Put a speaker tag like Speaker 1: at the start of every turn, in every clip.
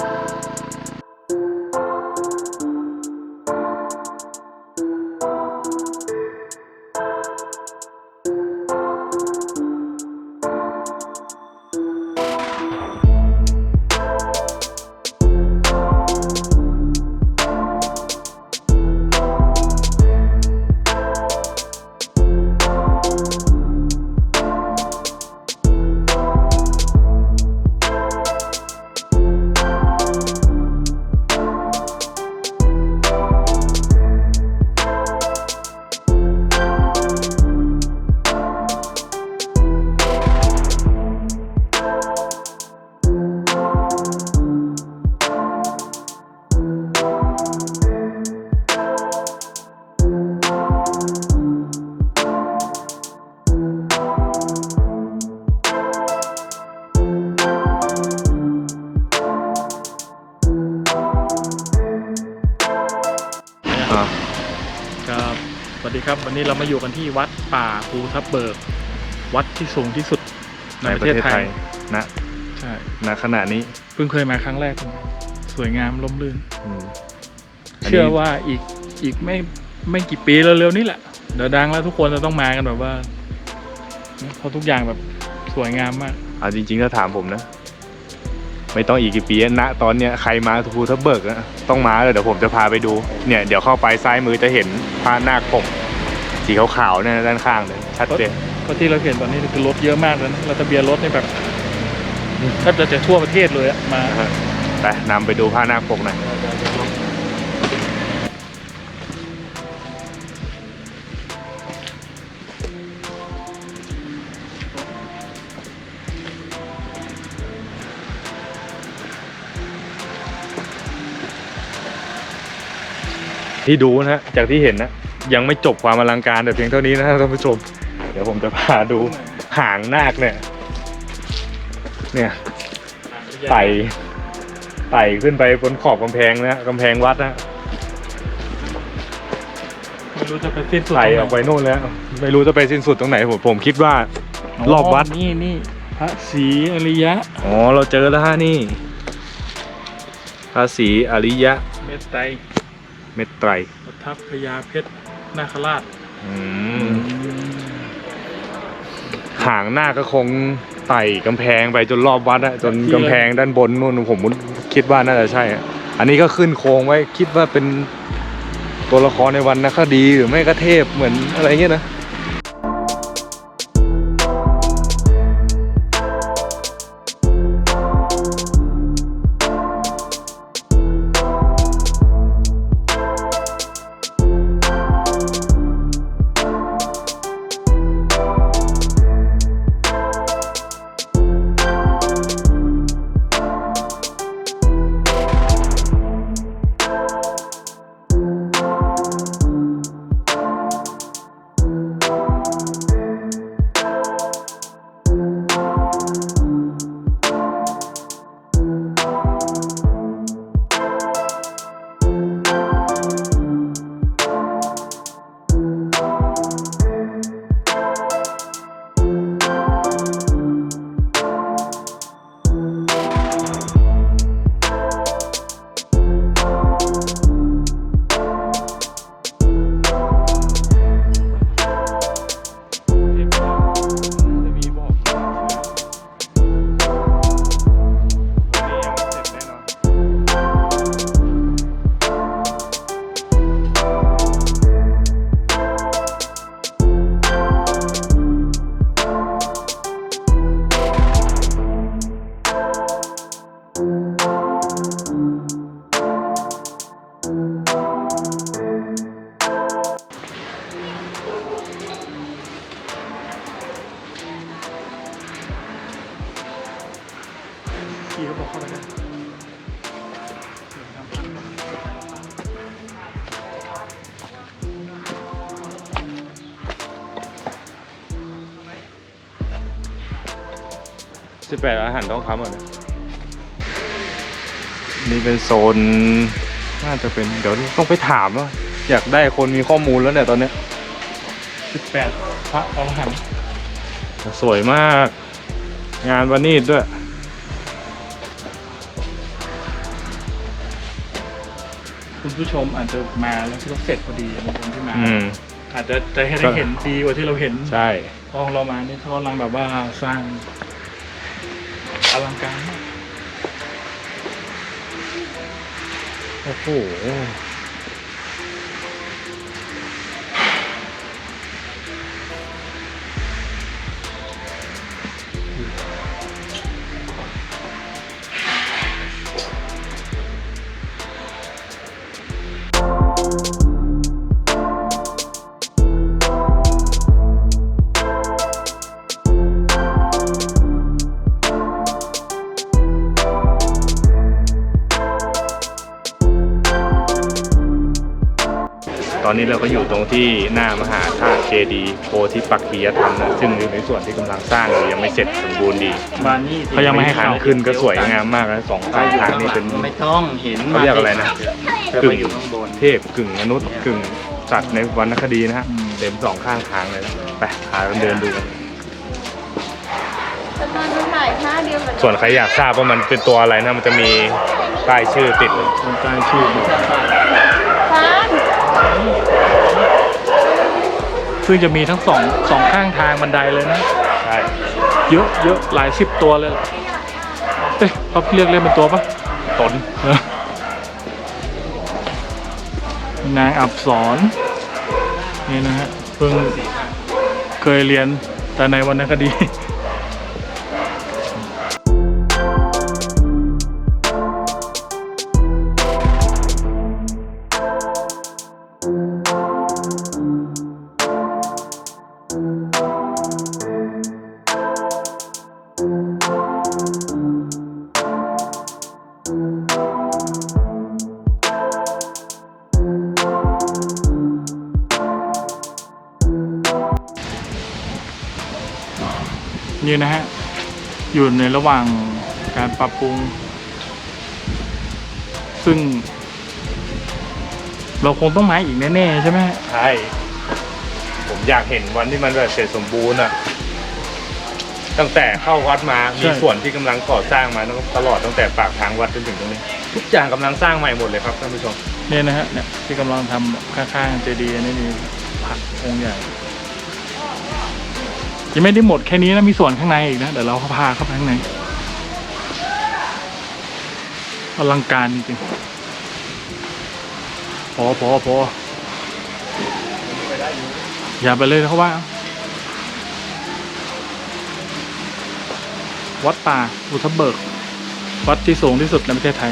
Speaker 1: อ่
Speaker 2: ดีครับ วันนี้เรามาอยู่กันที่วัดป่าภูทับเบิก วัดที่สูงที่สุดใน
Speaker 1: ใน
Speaker 2: ป
Speaker 1: ประระ
Speaker 2: เท
Speaker 1: เท
Speaker 2: ศ
Speaker 1: ศ
Speaker 2: ไท
Speaker 1: ไท
Speaker 2: ย
Speaker 1: ยณ
Speaker 2: ใช่
Speaker 1: ณขณะนี้
Speaker 2: เพิ่งเคยมาครั้งแรก สวยงามล่มลื่น
Speaker 1: อืมนนี้
Speaker 2: เชื่อว่าอีกอีกไม่ไม่กี่ปีเร็วๆนี่แหละเดี๋ยวดังแล้วทุกคนจะต้องมากันแบบว่าเพราะทุกอย่างแบบสวยงามมาก
Speaker 1: เอาจริงๆถ้าถามผมนะ ไม่ต้องอีกกี่ปีณตอนเนี้ยใครมาภูทับเบิกอะต้องมาเลยเดี๋ยวผมจะพาไปดู เนี่ยเดี๋ยวเข้าไปซ้ายมือจะเห็นพระนาคปก สีขาวๆเนี่ยด้านข้างเลยชัดเจน
Speaker 2: เพราะที่เราเห็นตอนนี้คือรถเยอะมากเลยนะเราทะเบียนรถนี่แบบแทบจะจะทั่วประเทศเลยอะมา
Speaker 1: ไปนำไปดูพระนาคปกหน่อยที่ดูนะฮะจากที่เห็นนะ ยังไม่จบความอลังการแต่เพียงเท่านี้นะท่านผู้ชม เดี๋ยวผมจะพาดูหางนาคเนี่ย เนี่ยไต่ไต่ขึ้นไปบนขอบกำแพงนะฮะกำแพงวัดนะ
Speaker 2: ไม่รู้จะไปสิ้นสุด
Speaker 1: ไต่
Speaker 2: ตรงหน
Speaker 1: ออกไปโน่นแล้ว ไม่รู้จะไปสิ้นสุดตรงไหนผมผมคิดว่ารอบวัด
Speaker 2: นี่นี่พระศรีอริยะ
Speaker 1: อ๋อเราเจอแล้วฮะนี่ภาษีอริยะ
Speaker 2: เมตไตร
Speaker 1: เมตไตร
Speaker 2: ประทับพญาเพชร นาคราช
Speaker 1: อืมหางหน้าก็คงไต่กำแพงไปจนรอบวัดอะจนกำแพงด้านบนนู่นผมคิดว่าน่าจะใช่อะอันนี้ก็ขึ้นโครงไว้คิดว่าเป็นตัวละครในวันนคดีหรือไม่ก็เทพเหมือนอะไรเงี้ยนะ
Speaker 2: จะ บ
Speaker 1: แปดอาหารต้องคำอะนะนี่เป็นโซน น่าจะเป็นเดี๋ยวต้องไปถามว่าอยากได้คนมีข้อมูลแล้วเนี่ยตอนเนี้ย
Speaker 2: สิบแปดพระอรหันต์
Speaker 1: สวยมาก งานวานีดด้วย
Speaker 2: คุณผู้ชมอาจจะมาแล้วที่เราเสร็จพอดีบางคนที่มา
Speaker 1: อืม
Speaker 2: อาจจะจะให้ได้เห็นดีกว่าที่เราเห็น
Speaker 1: ใช่
Speaker 2: พอเรามานี่เขากำลังแบบว่าสร้าง อลังการมาก
Speaker 1: โอ้โห อนนี้เราก็อยู่ตรงที่หน้ามหาธาตุเจดีย์โพธิปักขียธรรมนะซึ่งอยู่ในส่วนที่กำลังสร้างอยู่ยังไม่เสร็จสมบูรณ์ดี
Speaker 3: มานี่
Speaker 2: เขายังไม่ให้
Speaker 1: ทาง
Speaker 2: เข้า
Speaker 1: ขึ้นก็สวยงามมากนะสองข้างทางนี่เป็น
Speaker 3: ไม่ต้องเห็น
Speaker 1: เขาเรียกอะไรนะ
Speaker 3: จะ
Speaker 1: กึ่
Speaker 3: ไป
Speaker 1: ง
Speaker 3: อยู่ข้างบน
Speaker 1: เทพกึ่งมนุษย์กึ่งสัตว์ในวรรณคดีนะฮะเต็มสองข้างทางเลยนะไปพากันเดินดูกัน
Speaker 4: จะมาดูถ่ายท่าเดียวกัน
Speaker 1: ส่วนใครอยากทราบว่ามันเป็นตัวอะไรนะมันจะมีป้ายชื่อติด
Speaker 2: ตรงใต้ชื่อบอก
Speaker 4: ฟาน
Speaker 2: ซึ่งจะมีทั้งสองสองข้างทางบันไดเลยนะ
Speaker 1: ใช่
Speaker 2: เยอะเยอะหลายสิบตัวเลยล่ะเอ๊ะเขาเรียกเล่นเป็นตัวปะ
Speaker 1: ตน
Speaker 2: เออนางอับสรนี่นะฮะเพิ่งเคยเรียนแต่ในวรรณคดี นี่นะฮะ อยู่ในระหว่างการปรับปรุง ซึ่ง เราคงต้องมาอีกแน่ๆใช่ไหมฮะ
Speaker 1: ใช่ ผมอยากเห็นวันที่มันแบบเสร็จสมบูรณ์อะตั้งแต่เข้าวัดมามีส่วนที่กำลังก่อสร้างมาตลอดตั้งแต่ปากทางวัดจนถึงตรงนี้ ทุกอย่างกำลังสร้างใหม่หมดเลยครับท่านผู้ชม
Speaker 2: เนี่ยนะฮะเนี่ยที่กำลังทำข้างๆเจดีย์นี่มีผักองค์ใหญ่ ยังไม่ได้หมดแค่นี้นะมีส่วนข้างในอีกนะเดี๋ยวเราพาเข้าไปข้างในอลังการจริงๆพอพอพออย่าไปเลยเขาว่า วัดป่าอุทเบิก วัดที่สูงที่สุดในประเทศไทย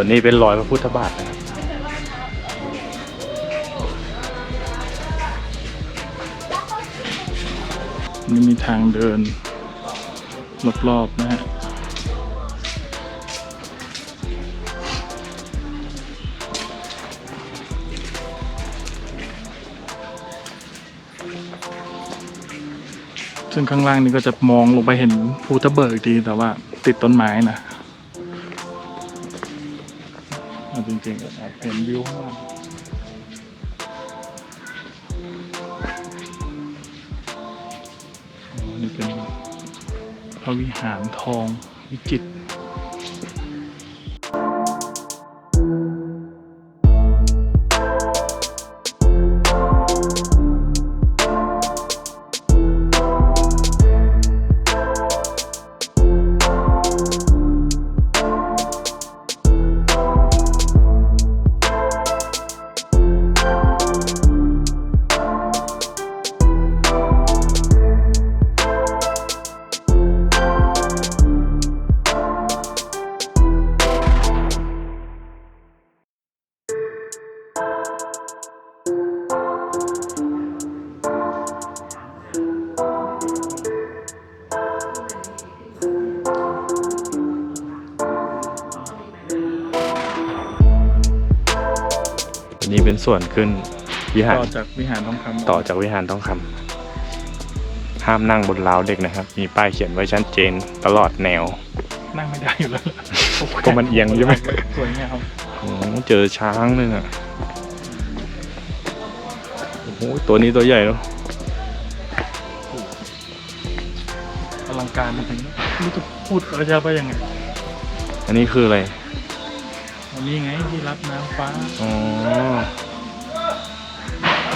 Speaker 2: ส่
Speaker 1: วนนี้เป็นรอยพระพุทธบาทนะครับ
Speaker 2: นี่มีทางเดินรอบๆนะฮะซึ่งข้างล่างนี่ก็จะมองลงไปเห็นภูทะเบิกอีกทีแต่ว่าติดต้นไม้นะ จริงๆแอบเห็นวิวข้างล่างอ๋อนี่เป็นพระวิหารทองวิจิตร
Speaker 1: ส่วนขึ้นวิหาร
Speaker 2: ต่อจากวิหารทองคำ
Speaker 1: ต่อจากวิหารทองคำห้ามนั่งบนราวเด็กนะครับ มีป้ายเขียนไว้ชัดเจนตลอดแนว
Speaker 2: นั่งไม่ได้อยู่แล้ว
Speaker 1: ก็มันเอียงใช่ไหม
Speaker 2: สวยงาม
Speaker 1: โอ้โหเจอช้างเลยอะโอ้โหตัวนี้ตัวใหญ่แล้ว
Speaker 2: อลังการจริงๆไม่รู้จะพูดอะไรจะไปยังไง
Speaker 1: อันนี้คืออะไร
Speaker 2: อันนี้ไงที่รับน้ำฟ้า
Speaker 1: อ๋อ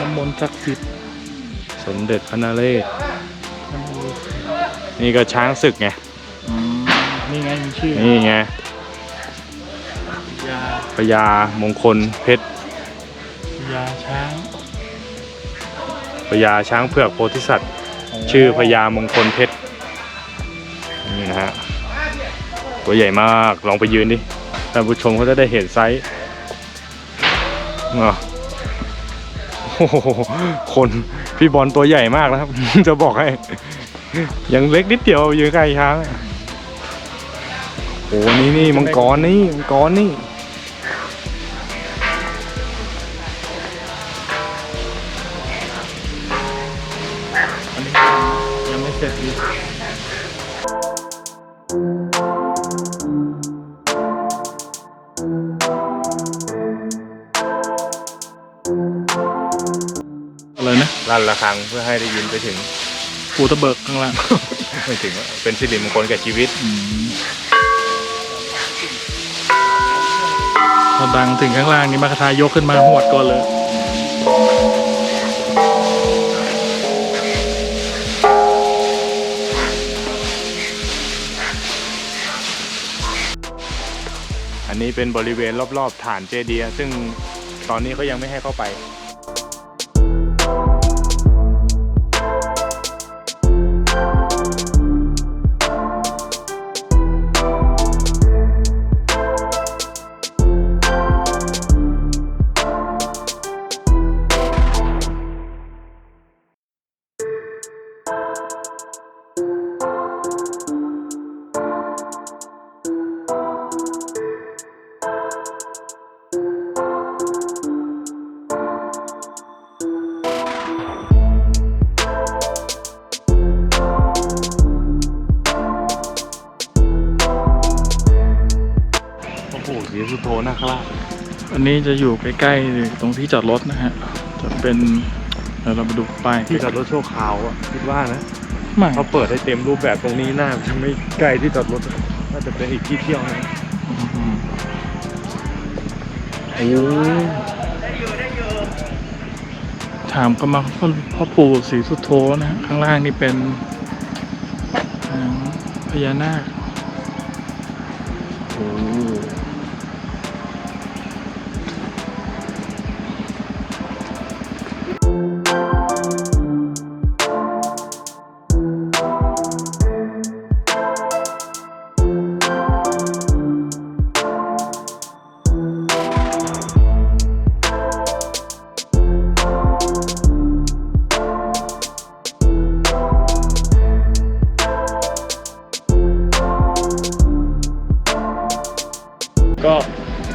Speaker 2: น้ำมนต์ศักดิ์สิทธิ์
Speaker 1: สมเด็จพระนเรศ
Speaker 2: น้ำมนต์
Speaker 1: นี่ก็ช้างศึกไง
Speaker 2: อืมนี่ไงมีชื่อ
Speaker 1: นี่ไง
Speaker 2: ยา
Speaker 1: พญามงคลเพชร
Speaker 2: ยาช้าง
Speaker 1: พญาช้างเผือกโพธิสัตว์ ชื่อพญามงคลเพชรนี่นะฮะตัวใหญ่มากลองไปยืนดิท่านผู้ชมเขาจะได้เห็นไซส์อะโอ้ โหคนพี่บอลตัวใหญ่มากนะครับ จะบอกให้ ยังเล็กนิดเดียวยืนไกลช้างโอ้โหนี่นี่มังกรนี่มังกรนี่
Speaker 2: นะ
Speaker 1: ลั่นระฆังเพื่อให้ได้ยินไปถึง
Speaker 2: ปูตะเบิกข้างล่าง
Speaker 1: ไม่ถึงว่าเป็นสิริมงคลแก่ชีวิต
Speaker 2: ถ้าดังถึงข้างล่างนี่มากระทายกขึ้นมาหวดก่อนเลย
Speaker 1: อันนี้เป็นบริเวณรอบๆฐานเจดีย์ซึ่งตอนนี้เขายังไม่ให้เข้าไป โอ้โหสีสุโธนาคราช
Speaker 2: อันนี้จะอยู่ใกล้ๆตรงที่จอดรถนะฮะ จะเป็นเดี๋ยวเรามาดูป้าย
Speaker 1: ที่จอดรถชั่วคราวอะคิดว่านะ
Speaker 2: ไม่
Speaker 1: เขาเปิดให้เต็มรูปแบบตรงนี้น่าจะไม่ใกล้ที่จอดรถน่าจะเป็นอีกที่เที่ยวนะ
Speaker 2: อืม
Speaker 1: โอ้
Speaker 2: ถามก็มาพ่อพ่อปู่ศรีสุโธนะฮะข้างล่างนี่เป็นอ่าพญานาค
Speaker 1: โห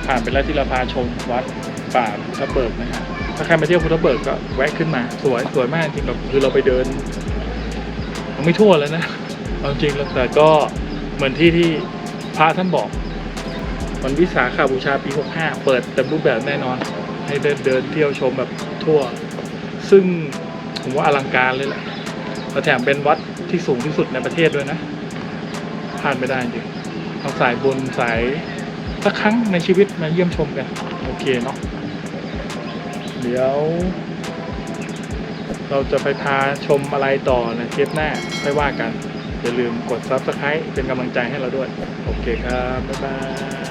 Speaker 2: ผ่านไปแล้วที่เราพาชมวัดป่าพุทธเบิกนะฮะถ้าใครมาเที่ยวพุทธเบิกก็แวะขึ้นมา สวยสวยมากจริงแบบคือเราไปเดินยังไม่ทั่วแล้วนะเอาจริงแล้วแต่ก็เหมือนที่ที่พระท่านบอกวันวิสาขาบูชาปี 65 เปิดเต็มรูปแบบแน่นอน ให้เดินเดินเที่ยวชมแบบทั่ว ซึ่งผมว่าอลังการเลยแหละแล้วแถมเป็นวัดที่สูงที่สุดในประเทศด้วยนะพลาดไม่ได้จริงเอาสายบุญสาย สักครั้งในชีวิตมาเยี่ยมชมกัน โอเคเนาะเดี๋ยว เราจะไปพาชมอะไรต่อในเทปหน้าค่ว่ากัน อย่าลืมกด Subscribe เป็นกำลังใจให้เราด้วย โอเคครับ บ๊ายบาย